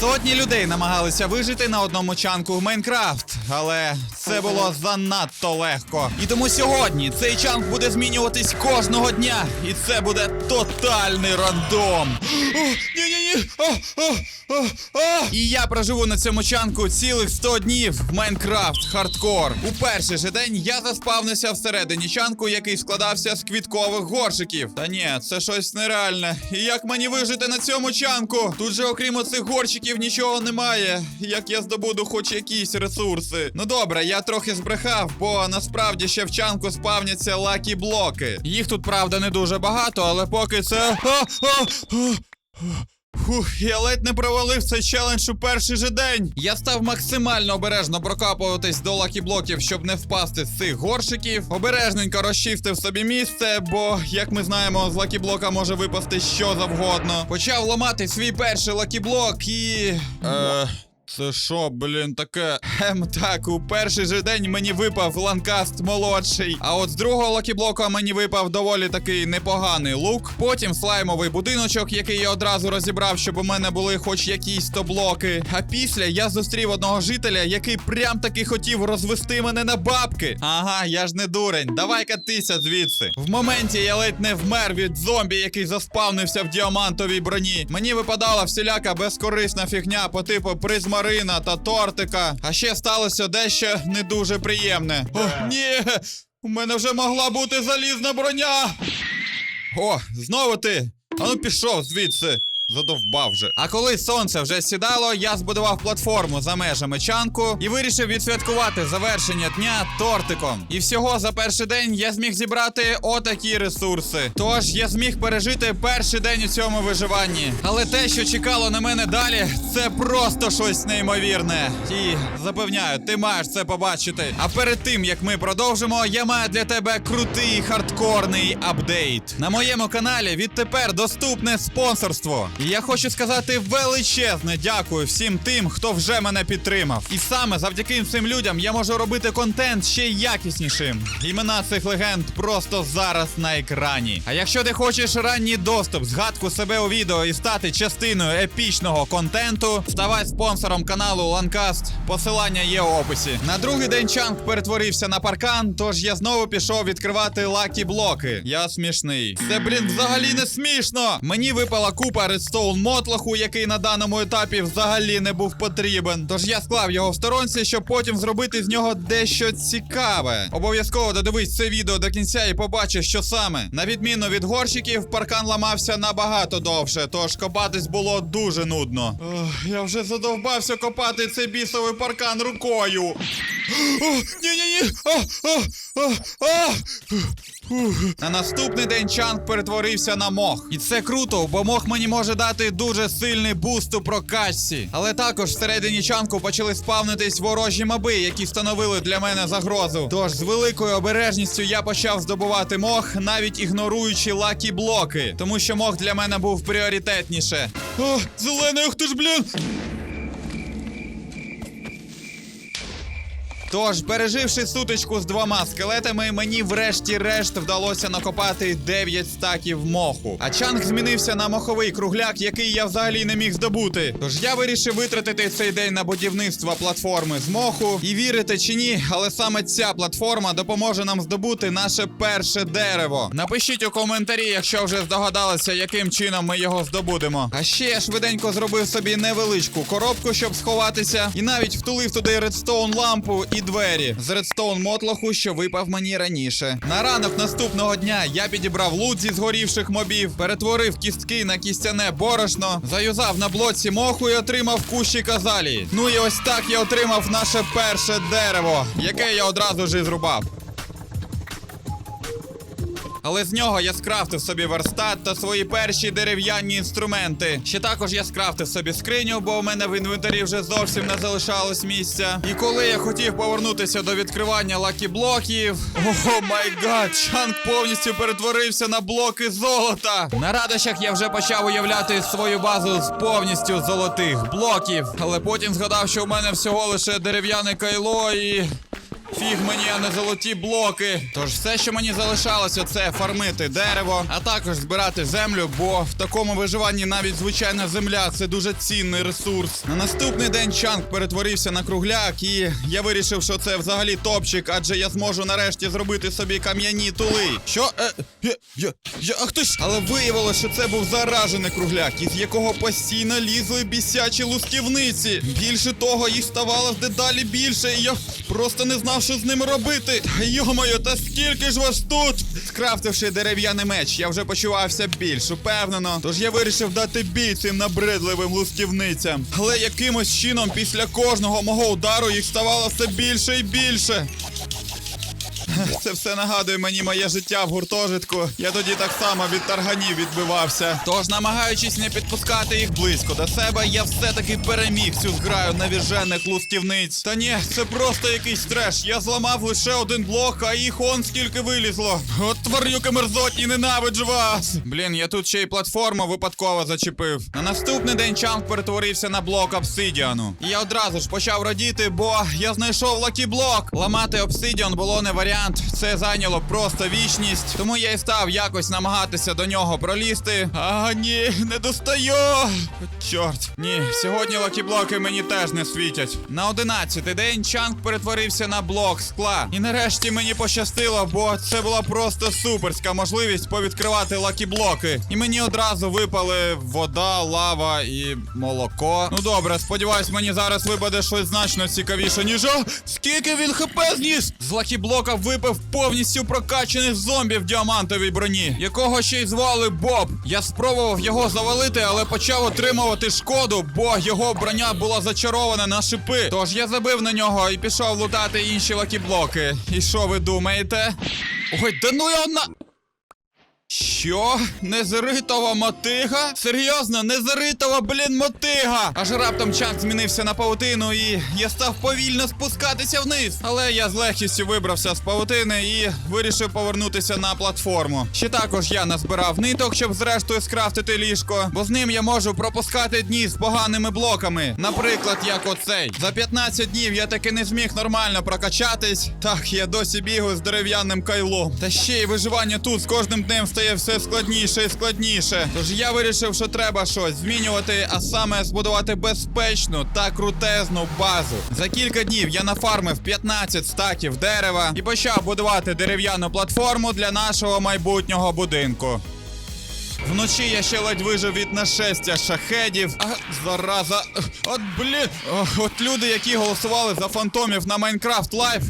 Сотні людей намагалися вижити на одному чанку в Майнкрафт, але це було занадто легко. І тому сьогодні цей чанк буде змінюватись кожного дня, і це буде тотальний рандом. Ні-ні-ні! І я проживу на цьому чанку цілих 100 днів Майнкрафт хардкор. У перший же день я заспавнився всередині чанку, який складався з квіткових горшиків. Та ні, це щось нереальне. І як мені вижити на цьому чанку? Тут же, окрім оцих горщиків, нічого немає. Як я здобуду хоч якісь ресурси. Ну добре, я трохи збрехав, бо насправді ще в чанку спавняться лакі блоки. Їх тут, правда, не дуже багато, але поки це. Фух, я ледь не провалив цей челендж у перший же день. Я став максимально обережно прокапуватись до лакіблоків, щоб не впасти з цих горшиків. Обережненько розчистив собі місце, бо, як ми знаємо, з лакіблока може випасти що завгодно. Почав ламати свій перший лакіблок і. Е... Це що, блін, таке? Ем, так, у перший же день мені випав ланкаст молодший. А от з другого лакіблока мені випав доволі такий непоганий лук. Потім слаймовий будиночок, який я одразу розібрав, щоб у мене були хоч якісь то блоки. А після я зустрів одного жителя, який прям таки хотів розвести мене на бабки. Ага, я ж не дурень. Давай катися звідси. В моменті я ледь не вмер від зомбі, який заспавнився в діамантовій броні. Мені випадала всіляка безкорисна фігня по типу призмарина та тортика. А ще сталося дещо не дуже приємне. О, ні! У мене вже могла бути залізна броня. О, знову ти. Ану пішов звідси. Задовбав вже. А коли сонце вже сідало, я збудував платформу за межами чанку і вирішив відсвяткувати завершення дня тортиком. І всього за перший день я зміг зібрати отакі ресурси. Тож я зміг пережити перший день у цьому виживанні. Але те, що чекало на мене далі, це просто щось неймовірне. І запевняю, ти маєш це побачити. А перед тим як ми продовжимо, я маю для тебе крутий хардкорний апдейт. На моєму каналі відтепер доступне спонсорство. І я хочу сказати величезне дякую всім тим, хто вже мене підтримав. І саме завдяки цим людям я можу робити контент ще якіснішим. Імена цих легенд просто зараз на екрані. А якщо ти хочеш ранній доступ, згадку себе у відео і стати частиною епічного контенту, ставай спонсором каналу Ланкаст. Посилання є у описі. На другий день чанк перетворився на паркан, тож я знову пішов відкривати лакі блоки. Я смішний. Це, блін, взагалі не смішно. Мені випала купа редстоун мотлаху, який на даному етапі взагалі не був потрібен. Тож я склав його в сторонці, щоб потім зробити з нього дещо цікаве. Обов'язково додивись це відео до кінця і побачиш, що саме. На відміну від горщиків, паркан ламався набагато довше, тож копатись було дуже нудно. Ох, я вже задовбався копати цей бісовий паркан рукою. Ні-ні-ні! На наступний день чанк перетворився на мох. І це круто, бо мох мені може дати дуже сильний буст у прокачці. Але також всередині чанку почали спавнитись ворожі моби, які становили для мене загрозу. Тож з великою обережністю я почав здобувати мох, навіть ігноруючи лакі блоки, тому що мох для мене був пріоритетніше. О, зелений, ох ти ж, блін! Тож, переживши сутичку з двома скелетами, мені врешті-решт вдалося накопати 9 стаків моху. А чанг змінився на моховий кругляк, який я взагалі не міг здобути. Тож я вирішив витратити цей день на будівництво платформи з моху. І вірите чи ні, але саме ця платформа допоможе нам здобути наше перше дерево. Напишіть у коментарі, якщо вже здогадалися, яким чином ми його здобудемо. А ще я швиденько зробив собі невеличку коробку, щоб сховатися, і навіть втулив туди редстоун лампу і двері з редстоун мотлоху, що випав мені раніше. На ранок наступного дня я підібрав лут зі згорівших мобів, перетворив кістки на кістяне борошно, заюзав на блоці моху і отримав кущі казалі. Ну і ось так я отримав наше перше дерево, яке я одразу ж і зрубав. Але з нього я скрафтив собі верстат та свої перші дерев'яні інструменти. Ще також я скрафтив собі скриню, бо у мене в інвентарі вже зовсім не залишалось місця. І коли я хотів повернутися до відкривання лакі-блоків, ого май гад, Чанг повністю перетворився на блоки золота. На радощах я вже почав уявляти свою базу з повністю золотих блоків. Але потім згадав, що у мене всього лише дерев'яне кайло і. Фіг мені, а не золоті блоки. Тож все, що мені залишалося, це фармити дерево, а також збирати землю, бо в такому виживанні навіть звичайна земля це дуже цінний ресурс. На наступний день Чанг перетворився на кругляк, і я вирішив, що це взагалі топчик, адже я зможу нарешті зробити собі кам'яні тули. Що? Е, я, я, я, ах ти ж! Але виявилося, що це був заражений кругляк, із якого постійно лізли бісячі лусківниці. Більше того, їх ставало дедалі більше, і я просто не знав, що з ними робити. Йомою, та скільки ж вас тут? Скрафтивши дерев'яний меч, я вже почувався більш упевнено. Тож я вирішив дати бій цим набридливим лусківницям. Але якимось чином після кожного мого удару їх ставало все більше і більше. Це все нагадує мені моє життя в гуртожитку. Я тоді так само від тарганів відбивався. Тож, намагаючись не підпускати їх близько до себе, я все-таки переміг цю зграю навіжених лусківниць. Та ні, це просто якийсь треш. Я зламав лише один блок, а їх он скільки вилізло. От тварюки мерзотні, ненавиджу вас. Блін, я тут ще й платформу випадково зачепив. На наступний день Чанг перетворився на блок обсидіану. І я одразу ж почав радіти, бо я знайшов лакі-блок. Ламати обсидіан було не варіант. Це зайняло просто вічність. Тому я і став якось намагатися до нього пролізти. А ні, не достаю. Чорт, ні, сьогодні лакі-блоки мені теж не світять. На одинадцятий день Чанг перетворився на блок скла. І нарешті мені пощастило, бо це була просто суперська можливість повідкривати лакі-блоки. І мені одразу випали вода, лава і молоко. Ну добре, сподіваюсь, мені зараз випаде щось значно цікавіше, ніж О, скільки він хп зніс! З лакі-блока випав повністю прокачаний зомбі в діамантовій броні, якого ще й звали Боб. Я спробував його завалити, але почав отримувати шкоду, бо його броня була зачарована на шипи. Тож я забив на нього і пішов лутати інші лакі-блоки. І що ви думаєте? Ой, да ну я на. Що? Незаритова мотига? Серйозно, незаритова, блін, мотига! Аж раптом Чанг змінився на павутину, і я став повільно спускатися вниз. Але я з легкістю вибрався з павутини і вирішив повернутися на платформу. Ще також я назбирав ниток, щоб зрештою скрафтити ліжко, бо з ним я можу пропускати дні з поганими блоками. Наприклад, як оцей. За 15 днів я таки не зміг нормально прокачатись. Так, я досі бігаю з дерев'яним кайлом. Та ще й виживання тут з кожним днем стає все складніше і складніше. Тож я вирішив, що треба щось змінювати, а саме збудувати безпечну та крутезну базу. За кілька днів я нафармив 15 стаків дерева і почав будувати дерев'яну платформу для нашого майбутнього будинку. Вночі я ще ледь вижив від нашестя шахедів. А, зараза. От блін. От люди, які голосували за фантомів на Майнкрафт Лайф.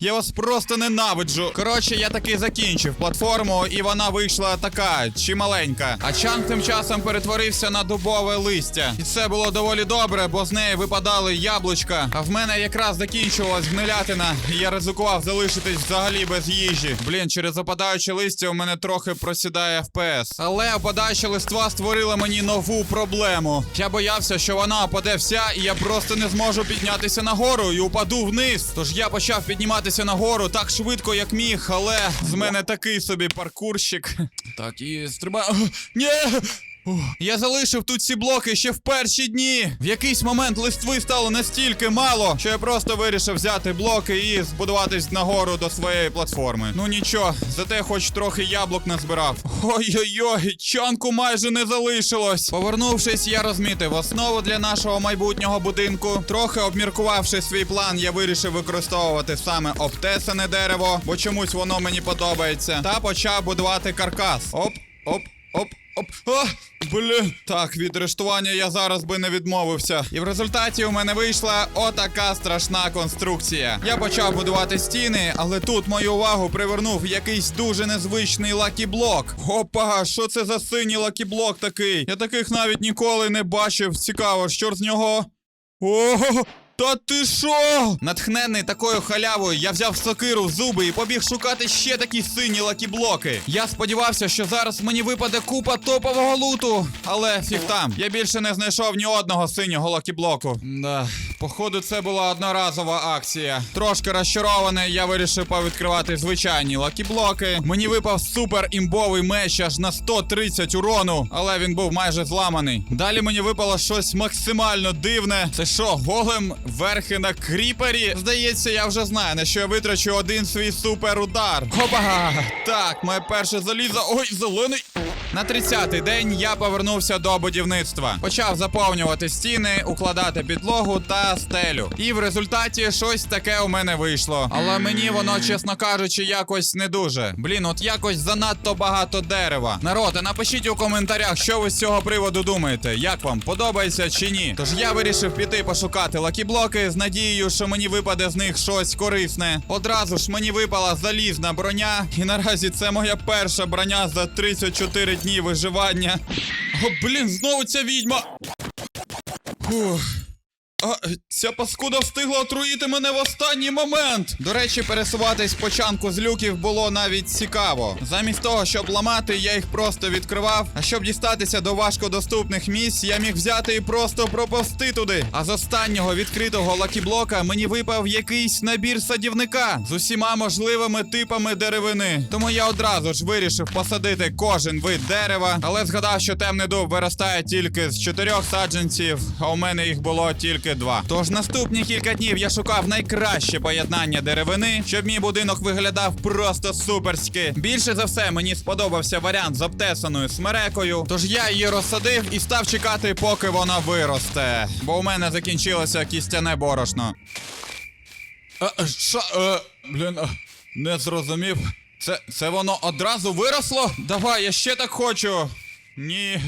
Я вас просто ненавиджу. Коротше, я таки закінчив платформу, і вона вийшла така чималенька. А Чанг тим часом перетворився на дубове листя. І це було доволі добре, бо з неї випадали яблучка. А в мене якраз закінчувалась гнилятина, і я ризикував залишитись взагалі без їжі. Блін, через опадаюче листя у мене трохи просідає FPS. Але опадаюча листва створила мені нову проблему. Я боявся, що вона опаде вся, і я просто не зможу піднятися нагору і упаду вниз. Тож я почав підніматися нагору так швидко, як міг, але з мене такий собі паркурщик. Так, і стрибаю. Ні! Я залишив тут ці блоки ще в перші дні. В якийсь момент листви стало настільки мало, що я просто вирішив взяти блоки і збудуватись нагору до своєї платформи. Ну нічого, зате хоч трохи яблук назбирав. Ой-ой-ой, чанку майже не залишилось. Повернувшись, я розмітив основу для нашого майбутнього будинку. Трохи обміркувавши свій план, я вирішив використовувати саме обтесане дерево, бо чомусь воно мені подобається. Та почав будувати каркас. Оп, оп. Оп, а, блін. Так, від арештування я зараз би не відмовився. І в результаті у мене вийшла отака страшна конструкція. Я почав будувати стіни, але тут мою увагу привернув якийсь дуже незвичний лакіблок. Опа, що це за синій лакіблок такий? Я таких навіть ніколи не бачив. Цікаво, що з нього. Ого! Та ти шо? Натхнений такою халявою, я взяв сокиру в зуби і побіг шукати ще такі сині лакіблоки. Я сподівався, що зараз мені випаде купа топового луту, але фіг там. Я більше не знайшов ні одного синього лакіблоку. Да. Походу, це була одноразова акція. Трошки розчарований, я вирішив повідкривати звичайні лакіблоки. Мені випав супер імбовий меч аж на 130 урону, але він був майже зламаний. Далі мені випало щось максимально дивне. Це що, голем верхи на кріпері? Здається, я вже знаю, на що я витрачу один свій супер удар. Хопа! Так, моє перше залізо. Ой, зелений. На 30-й день я повернувся до будівництва. Почав заповнювати стіни, укладати підлогу та стелю. І в результаті щось таке у мене вийшло. Але мені воно, чесно кажучи, якось не дуже. Блін, от якось занадто багато дерева. Народ, напишіть у коментарях, що ви з цього приводу думаєте. Як вам подобається чи ні? Тож я вирішив піти пошукати лакіблоки з надією, що мені випаде з них щось корисне. Одразу ж мені випала залізна броня, і наразі це моя перша броня за 34 дні виживання. О, блін, знову ця відьма. Фух. А, ця паскуда встигла отруїти мене в останній момент. До речі, пересуватись по чанку з люків було навіть цікаво. Замість того, щоб ламати, я їх просто відкривав. А щоб дістатися до важкодоступних місць, я міг взяти і просто проповсти туди. А з останнього відкритого лакіблока мені випав якийсь набір садівника з усіма можливими типами деревини. Тому я одразу ж вирішив посадити кожен вид дерева, але згадав, що темний дуб виростає тільки з чотирьох саджанців, а у мене їх було тільки два. Тож наступні кілька днів я шукав найкраще поєднання деревини, щоб мій будинок виглядав просто суперськи. Більше за все мені сподобався варіант з обтесаною смерекою. Тож я її розсадив і став чекати, поки вона виросте. Бо у мене закінчилося кістяне борошно. А, а, Що? Е, блін, а, не зрозумів. Це, це воно одразу виросло? Давай, я ще так хочу. Ні.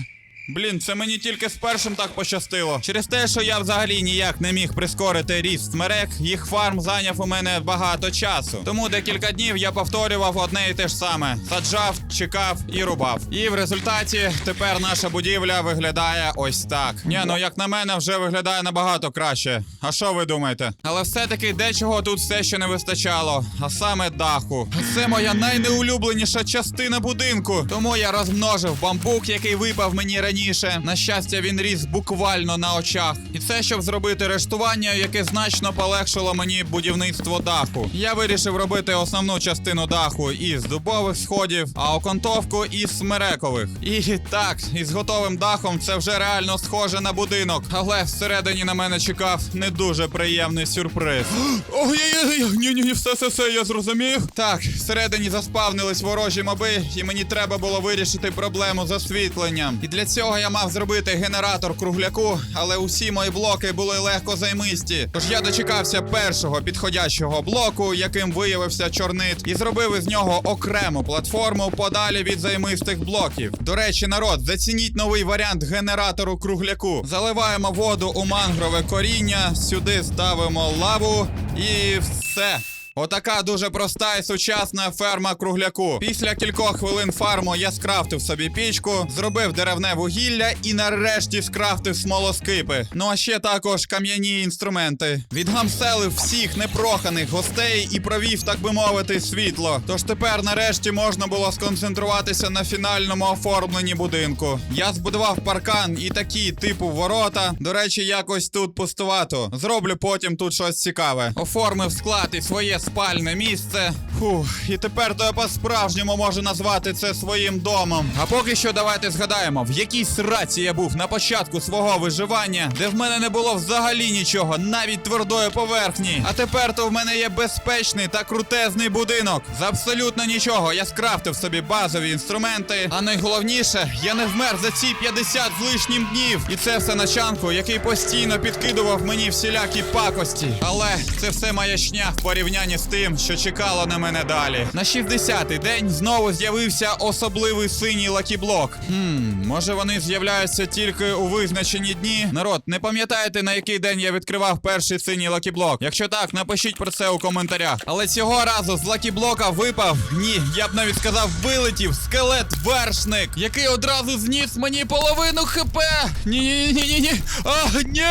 Блін, це мені тільки з першим так пощастило. Через те, що я взагалі ніяк не міг прискорити ріст смерек, їх фарм зайняв у мене багато часу. Тому декілька днів я повторював одне і те ж саме: саджав, чекав і рубав. І в результаті тепер наша будівля виглядає ось так. Ні, ну як на мене, вже виглядає набагато краще. А що ви думаєте? Але все-таки дечого тут все ще не вистачало, а саме даху. Це моя найнеулюбленіша частина будинку. Тому я розмножив бамбук, який випав мені раніше. На щастя, він ріс буквально на очах. І це щоб зробити рештування, яке значно полегшило мені будівництво даху. Я вирішив робити основну частину даху із дубових сходів, а окантовку із смерекових. І так, із готовим дахом це вже реально схоже на будинок. Але всередині на мене чекав не дуже приємний сюрприз. Ой-ой-ой, ні-ні, все, все, все, я зрозумів. Так, всередині заспавнились ворожі моби, і мені треба було вирішити проблему з освітленням. І для цього я мав зробити генератор кругляку, але усі мої блоки були легко займисті. Тож я дочекався першого підходящого блоку, яким виявився чорнит, і зробив із нього окрему платформу подалі від займистих блоків. До речі, народ, зацініть новий варіант генератору кругляку. Заливаємо воду у мангрове коріння, сюди ставимо лаву і все. Отака дуже проста і сучасна ферма кругляку. Після кількох хвилин фарму я скрафтив собі пічку, зробив деревне вугілля і нарешті скрафтив смолоскипи. Ну а ще також кам'яні інструменти. Відгамселив всіх непроханих гостей і провів, так би мовити, світло. Тож тепер нарешті можна було сконцентруватися на фінальному оформленні будинку. Я збудував паркан і такі типу ворота. До речі, якось тут пустувато. Зроблю потім тут щось цікаве. Оформив склад і своє спальне місце. Фух, і тепер то я по-справжньому можу назвати це своїм домом. А поки що давайте згадаємо, в якій сраці я був на початку свого виживання, де в мене не було взагалі нічого, навіть твердої поверхні. А тепер то в мене є безпечний та крутезний будинок. За абсолютно нічого я скрафтив собі базові інструменти. А найголовніше, я не вмер за ці 50 з лишнім днів. І це все начанку, який постійно підкидував мені всілякі пакості. Але це все маячня в порівнянні з тим, що чекало на мене далі. На 60-й день знову з'явився особливий синій лакіблок. Хм, може вони з'являються тільки у визначені дні. Народ, не пам'ятаєте на який день я відкривав перший синій лакіблок? Якщо так, напишіть про це у коментарях. Але цього разу з лакіблока випав. Ні, я б навіть сказав, вилетів скелет вершник, який одразу зніс мені половину хп. Ні, ні, ні, ні, ні. А, ні.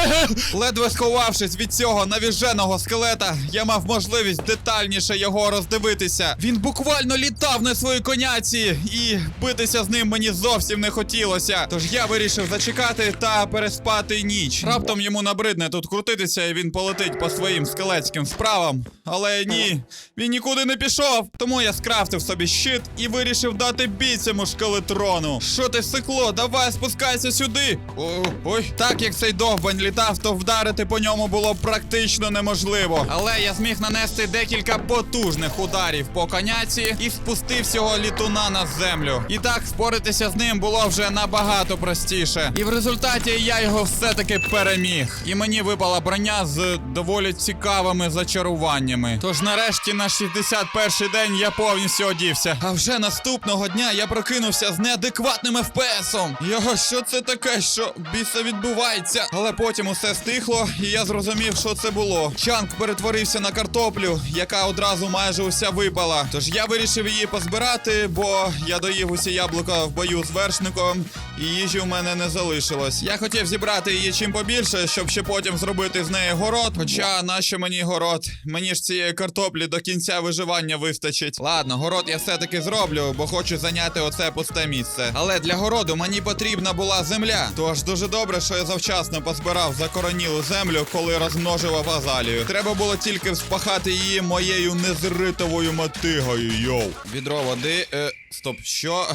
Ледве сховавшись від цього навіженого скелета, я мав можливість детальніше його роздивитися. Він буквально літав на своїй коняці, і битися з ним мені зовсім не хотілося. Тож я вирішив зачекати та переспати ніч. Раптом йому набридне тут крутитися, і він полетить по своїм скелетським справам. Але ні, він нікуди не пішов. Тому я скрафтив собі щит і вирішив дати бій цьому шкелетрону. Що ти сикло? Давай спускайся сюди. О, ой, так як цей довбань літав, то вдарити по ньому було практично неможливо. Але я зміг нанести декілька потужних ударів по коняці і спустив цього літуна на землю. І так впоратися з ним було вже набагато простіше. І в результаті я його все-таки переміг. І мені випала броня з доволі цікавими зачаруваннями. Тож нарешті на 61-й день я повністю одівся. А вже наступного дня я прокинувся з неадекватним ФПСом. Його, що це таке? Що біса відбувається? Але потім усе стихло, і я зрозумів, що це було. Чанк перетворився на картоплю, яка одразу майже уся випала. Тож я вирішив її позбирати, бо я доїв усі яблука в бою з вершником, і їжі у мене не залишилось. Я хотів зібрати її чим побільше, щоб ще потім зробити з неї город. Хоча нащо мені город? Мені ж цієї картоплі до кінця виживання вистачить. Ладно, город я все-таки зроблю, бо хочу зайняти оце пусте місце. Але для городу мені потрібна була земля. Тож дуже добре, що я завчасно позбирав закоронілу землю, коли розмножував азалію. Треба було тільки вспахати її моєю незритовою мотигою. Йоу. Відро води. Е, стоп, що?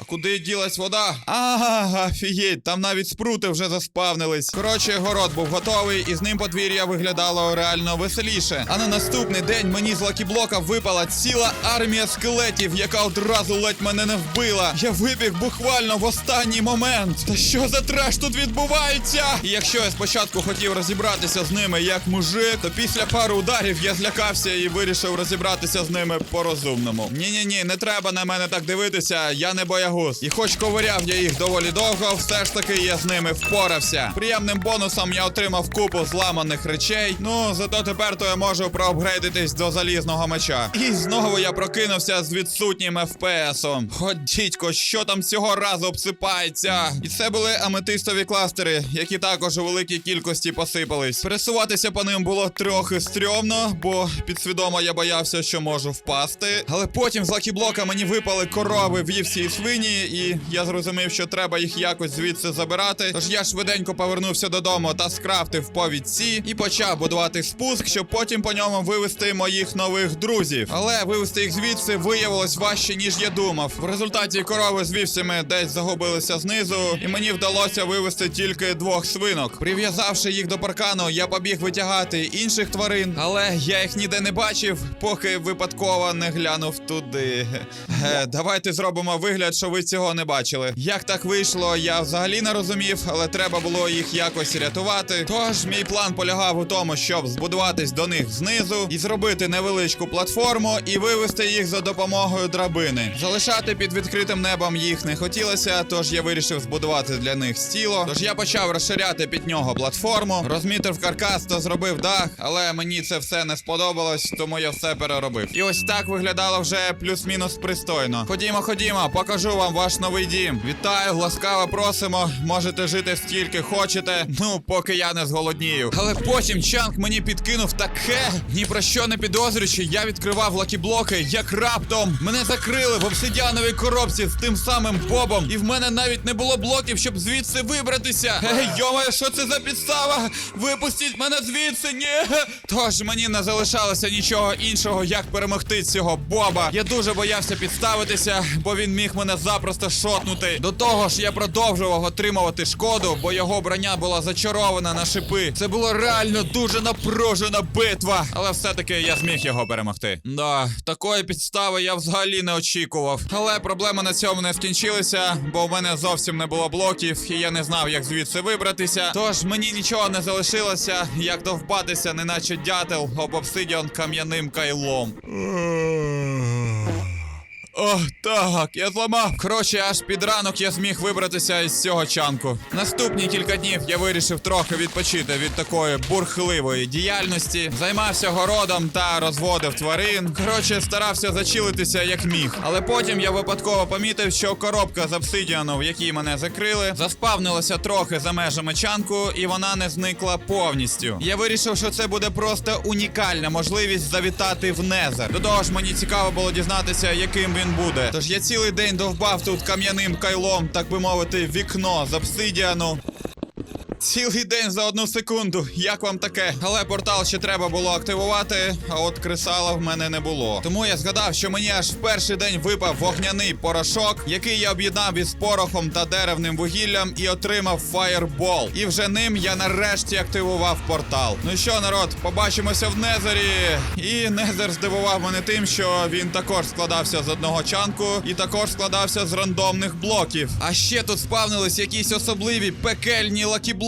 А куди ділась вода? Ага, офігеть, там навіть спрути вже заспавнились. Коротше, город був готовий, і з ним подвір'я виглядало реально веселіше. А на наступний день мені з лакіблока випала ціла армія скелетів, яка одразу ледь мене не вбила. Я вибіг буквально в останній момент. Та що за треш тут відбувається? І якщо я спочатку хотів розібратися з ними як мужик, то після пару ударів я злякався і вирішив розібратися з ними по-розумному. Ні-ні ні, не треба на мене так дивитися, я не боягуз. І хоч ковиряв я їх доволі довго, все ж таки я з ними впорався. Приємним бонусом я отримав купу зламаних речей. Ну, зато тепер то я можу проапгрейдитись до залізного меча. І знову я прокинувся з відсутнім ФПСом. От дідько, що там цього разу обсипається? І це були аметистові кластери, які також у великій кількості посипались. Пересуватися по ним було трохи стрьомно, бо підсвідомо я боявся, що можу впасти. Але потім з лакіблока мені випали корови, вівці і свині, і я зрозумів, що треба їх якось звідси забирати. Тож я швиденько повернувся додому та скрафтив повідці і почав будувати спуск, щоб потім по ньому вивести моїх нових друзів. Але вивести їх звідси виявилось важче, ніж я думав. В результаті корови з вівцями десь загубилися знизу, і мені вдалося вивести тільки двох свинок. Прив'язавши їх до паркану, я побіг витягати інших тварин, але я їх ніде не бачив, поки випадково не глянув туди. Е, давайте зробимо вигляд, що ви цього не бачили. Як так вийшло, я взагалі не розумів, але треба було їх якось рятувати. Тож мій план полягав у тому, щоб збудуватись до них знизу і зробити невеличку платформу і вивести їх за допомогою драбини. Залишати під відкритим небом їх не хотілося, тож я вирішив збудувати для них стіло. Тож я почав розширяти під нього платформу, розмітив каркас та зробив дах, але мені це все не сподобалось, тому я все переробив. І ось так виглядало вже плюс-мінус пристойно. Ходімо, ходімо, покажу вам ваш новий дім. Вітаю, ласкаво просимо. Можете жити стільки хочете. Ну, поки я не зголоднію. Але потім Чанк мені підкинув таке, ні про що не підозрюючи, я відкривав лакіблоки, як раптом мене закрили в обсидіановій коробці з тим самим бобом, і в мене навіть не було блоків, щоб звідси вибратися. Ей, йома, що це за підстава? Випустіть мене звідси, ні. Тож мені не залишалося нічого іншого, як перемогти цього боба. Я дуже боявся підставитися, бо він міг мене запросто шотнути. До того ж, я продовжував отримувати шкоду, бо його броня була зачарована на шипи. Це була реально дуже напружена битва. Але все-таки я зміг його перемогти. Да, такої підстави я взагалі не очікував. Але проблеми на цьому не скінчилися, бо в мене зовсім не було блоків, і я не знав, як звідси вибратися. Тож мені нічого не залишилося, як довбатися, неначе дятел об обсидіон кам'яним кайлом. О, так, я зламав. Коротше, аж під ранок я зміг вибратися із цього чанку. Наступні кілька днів я вирішив трохи відпочити від такої бурхливої діяльності. Займався городом та розводив тварин. Коротше, старався зачилитися як міг. Але потім я випадково помітив, що коробка з обсидіану, в якій мене закрили, заспавнилася трохи за межами чанку, і вона не зникла повністю. Я вирішив, що це буде просто унікальна можливість завітати в Незер. До того ж, мені цікаво було дізнатися, яким він буде. Тож я цілий день довбав тут кам'яним кайлом, так би мовити, вікно з обсидіану. Цілий день за одну секунду. Як вам таке? Але портал ще треба було активувати, а от кресала в мене не було. Тому я згадав, що мені аж в перший день випав вогняний порошок, який я об'єднав із порохом та деревним вугіллям і отримав фаєрбол. І вже ним я нарешті активував портал. Ну що, народ, побачимося в Незері. І Незер здивував мене тим, що він також складався з одного чанку і також складався з рандомних блоків. А ще тут спавнились якісь особливі пекельні лакіблоки,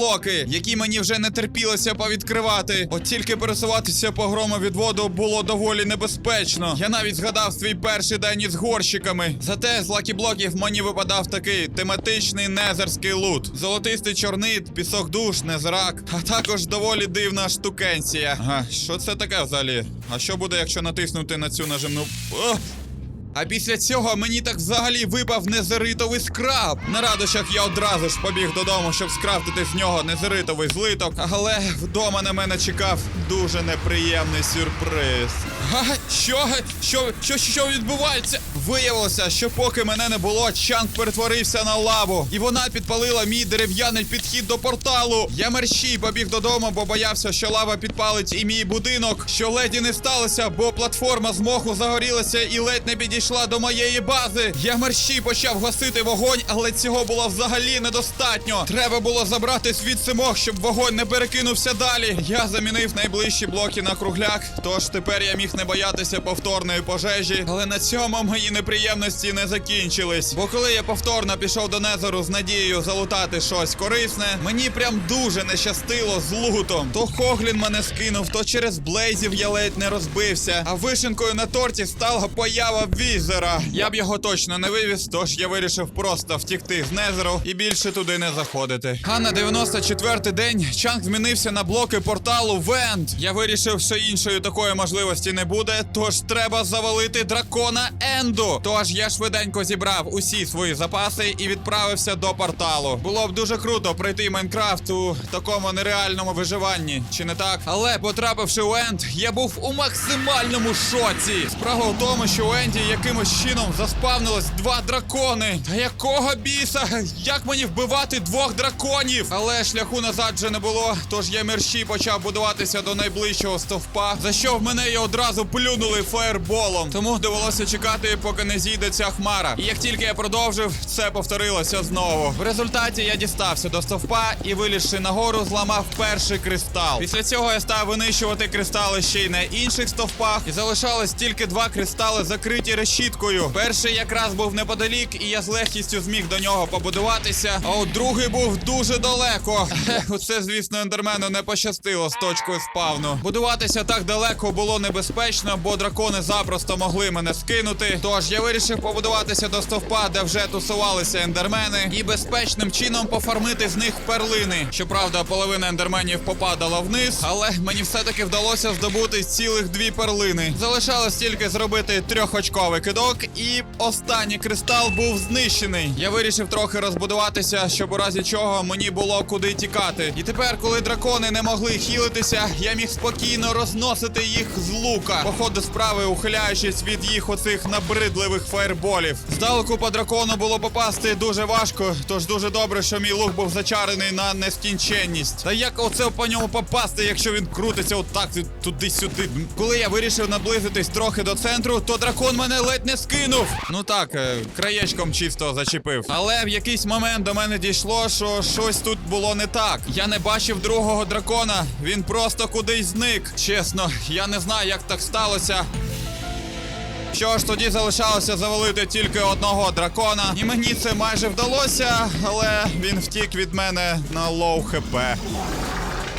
які мені вже не терпілося повідкривати. От тільки пересуватися по громовідводу було доволі небезпечно. Я навіть згадав свій перший день із горщиками. Зате з лакіблоків мені випадав такий тематичний незерський лут: золотистий чорнит, пісок душ, незрак, а також доволі дивна штукенція. Ага, що це таке взагалі? А що буде, якщо натиснути на цю нажимну? О! А після цього мені так взагалі випав незеритовий скраб. На радощах я одразу ж побіг додому, щоб скрафтити з нього незеритовий злиток. Але вдома на мене чекав дуже неприємний сюрприз. Га, що? Що, що, що відбувається? Виявилося, що поки мене не було, чанк перетворився на лаву, і вона підпалила мій дерев'яний підхід до порталу. Я мерщій побіг додому, бо боявся, що лава підпалить і мій будинок. Що леді не сталося, бо платформа з моху загорілася і ледь не підійшла до моєї бази. Я мерщій почав гасити вогонь, але цього було взагалі недостатньо. Треба було забрати звідси мох, щоб вогонь не перекинувся далі. Я замінив найближчі блоки на кругляк, тож тепер я міг не боятися повторної пожежі. Але на цьому мої неприємності не закінчились. Бо коли я повторно пішов до Незеру з надією залутати щось корисне, мені прям дуже не щастило з лутом. То Хоглін мене скинув, то через блейзів я ледь не розбився. А вишенкою на торті стала поява візера. Я б його точно не вивіз, тож я вирішив просто втікти з Незеру і більше туди не заходити. А на 94-й день Чанг змінився на блоки порталу Вент. Я вирішив, що іншої такої можливості не буде, тож треба завалити дракона Енду. Тож я швиденько зібрав усі свої запаси і відправився до порталу. Було б дуже круто пройти Майнкрафт у такому нереальному виживанні, чи не так? Але потрапивши у Енд, я був у максимальному шоці. Справа в тому, що у Енді якимось чином заспавнилось два дракони. Та якого біса? Як мені вбивати двох драконів? Але шляху назад вже не було. Тож я мерщій почав будуватися до найближчого стовпа, за що в мене і одразу плюнули фаєрболом. Тому довелося чекати, поки не зійде ця хмара. І як тільки я продовжив, це повторилося знову. В результаті я дістався до стовпа і, вилізши нагору, зламав перший кристал. Після цього я став винищувати кристали ще й на інших стовпах, і залишалось тільки два кристали, закриті решіткою. Перший якраз був неподалік, і я з легкістю зміг до нього побудуватися. А от другий був дуже далеко. Оце, звісно, ендермену не пощастило з точкою спавну. Будуватися так далеко було небезпечно, бо дракони запросто могли мене скинути. Тож я вирішив побудуватися до стовпа, де вже тусувалися ендермени, і безпечним чином пофармити з них перлини. Щоправда, половина ендерменів попадала вниз, але мені все-таки вдалося здобути цілих дві перлини. Залишалось тільки зробити трьохочковий кидок, і останній кристал був знищений. Я вирішив трохи розбудуватися, щоб у разі чого мені було куди тікати. І тепер, коли дракони не могли хілитися, я міг спокійно розносити їх з лука, по ходу справи ухиляючись від їх оцих набридливих фаєрболів. Здалеку по дракону було попасти дуже важко, тож дуже добре, що мій лук був зачарений на нескінченність. Та як оце по ньому попасти, якщо він крутиться отак туди-сюди? Коли я вирішив наблизитись трохи до центру, то дракон мене ледь не скинув. Ну так, е, краєчком чисто зачепив. Але в якийсь момент до мене дійшло, що щось тут було не так. Я не бачив другого дракона, він просто кудись зник. Чесно, я не знаю, як так сталося. Що ж, тоді залишалося завалити тільки одного дракона, і мені це майже вдалося, але він втік від мене на лоу хп.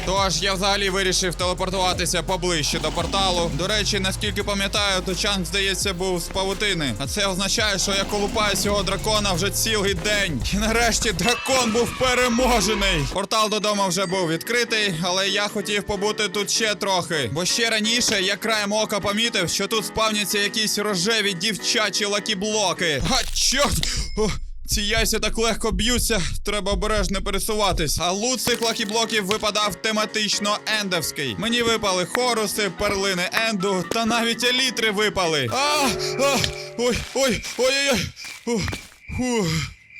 Тож я взагалі вирішив телепортуватися поближче до порталу. До речі, наскільки пам'ятаю, то Чанг, здається, був з павутини. А це означає, що я колупаю цього дракона вже цілий день. І нарешті дракон був переможений. Портал додому вже був відкритий, але я хотів побути тут ще трохи. Бо ще раніше я краєм ока помітив, що тут спавняться якісь рожеві дівчачі лакіблоки. А чорт! Ці яйця так легко б'ються, треба обережно пересуватись. А лут цих лакіблоків випадав тематично ендовський. Мені випали хоруси, перлини енду та навіть елітри випали. А! а ой, ой, ой-ой-ой.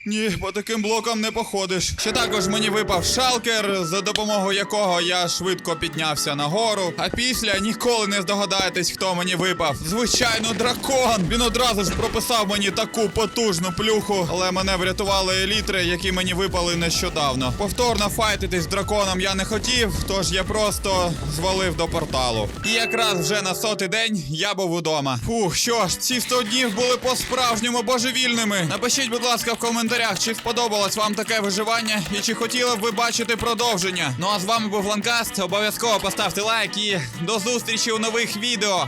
Ні, по таким блокам не походиш. Ще також мені випав шалкер, за допомогою якого я швидко піднявся нагору. А після ніколи не здогадаєтесь, хто мені випав. Звичайно, дракон. Він одразу ж прописав мені таку потужну плюху, але мене врятували елітри, які мені випали нещодавно. Повторно файтитись з драконом я не хотів, тож я просто звалив до порталу. І якраз вже на сотий день я був удома. Фух, що ж, ці 100 днів були по-справжньому божевільними. Напишіть, будь ласка, в коментарях, чи сподобалось вам таке виживання і чи хотіли б ви бачити продовження. Ну а з вами був Ланкаст. Обов'язково поставте лайк і до зустрічі у нових відео.